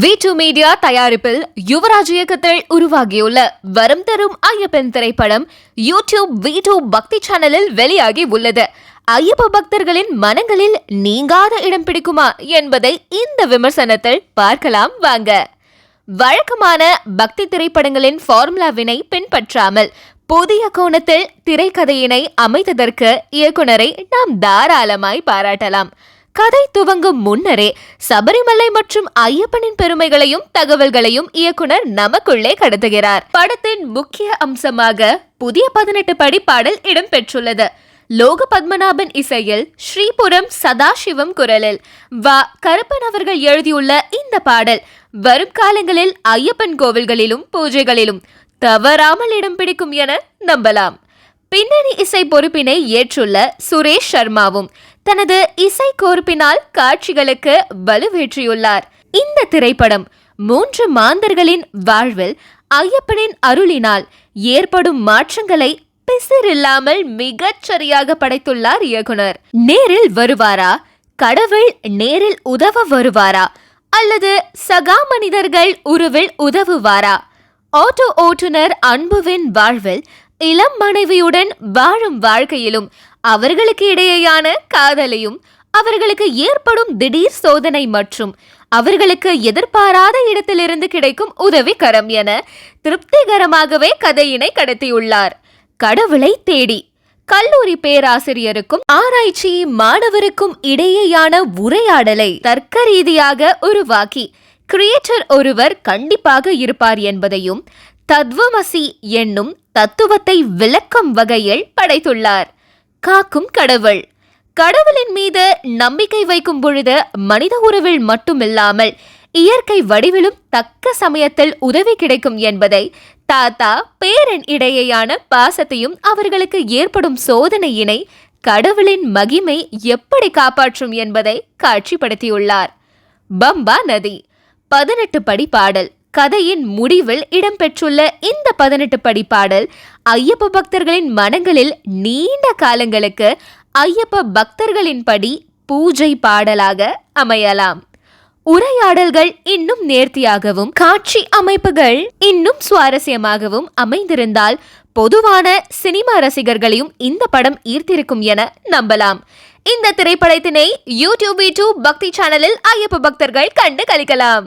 We do media தயாரிப்பில் யுவராஜ் இயக்கத்தில் உருவாகியுள்ள வரம் தரும் ஐயப்பன் திரைப்படம் யூடியூப் வி டூ பக்தி சேனலில் வெளியாகி உள்ளது. ஐயப்ப பக்தர்களின் மனங்களில் நீங்காத இடம் பிடிக்குமா என்பதை இந்த விமர்சனத்தில் பார்க்கலாம் வாங்க. வழக்கமான பக்தி திரைப்படங்களின் ஃபார்முலாவினை பின்பற்றாமல் புதிய கோணத்தில் திரைக்கதையினை அமைத்ததற்கு இயக்குனரை நாம் தாராளமாய் பாராட்டலாம். கதை துவங்கும் முன்னரே சபரிமலை மற்றும் ஐயப்பனின் பெருமைகளையும் தகவல்களையும் இயக்குனர் நமக்குள்ளே கடத்துகிறார். படத்தின் முக்கிய அம்சமாக புதிய பதினெட்டு படி பாடல் இடம்பெற்றுள்ளது லோக பத்மநாபன் இசையில் ஸ்ரீபுரம் சதாசிவம் குரலில் வா. கருப்பன் அவர்கள் எழுதியுள்ள இந்த பாடல் வரும் காலங்களில் ஐயப்பன் கோவில்களிலும் பூஜைகளிலும் தவறாமல் இடம் பிடிக்கும் என நம்பலாம். பின்னணி இசை பொறுப்பினை ஏற்றுள்ள சுரேஷ் சர்மாவும் தனது இசை கோர்ப்பினால் காட்சிகளுக்கு வலுவேற்றியுள்ளார். இந்த திரைப்படம் மூன்று மாந்தர்களின் வாழ்வில் ஐயப்பனின் அருளினால் ஏற்படும் மாற்றங்களை பிசிறில்லாமல் மிகச் சரியாக படைத்துள்ளார் இயக்குனர். நேரில் வருவாரா? கடவுள் நேரில் உதவ வருவாரா? அல்லது சகா மனிதர்கள் உருவில் உதவுவாரா? ஆட்டோ ஓட்டுநர் அன்புவின் வாழ்வில் இளம் மனைவியுடன் வாழும் வாழ்க்கையிலும் அவர்களுக்கு இடையேயான காதலையும் அவர்களுக்கு ஏற்படும் திடீர் சோதனை மற்றும் அவர்களுக்கு எதிர்பாராத இடத்திலிருந்து கிடைக்கும் உதவி கரம் என திருப்திகரமாகவே கதையினை கடத்தியுள்ளார். கடவுளை தேடி கல்லூரி பேராசிரியருக்கும் ஆராய்ச்சி மாணவருக்கும் இடையேயான உரையாடலை தர்க்க ரீதியாக உருவாக்கி கிரியேட்டர் ஒருவர் கண்டிப்பாக இருப்பார் என்பதையும் தத்வமசி என்னும் தத்துவத்தை விளக்கும் வகையில் படைத்துள்ளார். காக்கும் கடவுள். கடவுளின் மீது நம்பிக்கை வைக்கும் பொழுது மனித உறவில் மட்டுமில்லாமல் இயற்கை வடிவிலும் தக்க சமயத்தில் உதவி கிடைக்கும் என்பதை தாத்தா பேரன் இடையேயான பாசத்தையும் அவர்களுக்கு ஏற்படும் சோதனையினை கடவுளின் மகிமை எப்படி காப்பாற்றும் என்பதை காட்சிப்படுத்தியுள்ளார். பம்பா நதி. பதினெட்டு படி பாடல். கதையின் முடிவில் இடம்பெற்றுள்ள இந்த பதினெட்டு படி பாடல் ஐயப்ப பக்தர்களின் மனங்களில் நீண்ட காலங்களுக்கு ஐயப்ப பக்தர்களின் படி பூஜை பாடலாக அமையலாம். உரையாடல்கள் இன்னும் நேர்த்தியாகவும் காட்சி அமைப்புகள் இன்னும் சுவாரஸ்யமாகவும் அமைந்திருந்தால் பொதுவான சினிமா ரசிகர்களையும் இந்த படம் ஈர்த்திருக்கும் என நம்பலாம். இந்த திரைப்படத்தினை யூடியூப் யூடியூப் பக்தி சேனலில் ஐயப்ப பக்தர்கள் கண்டு கழிக்கலாம்.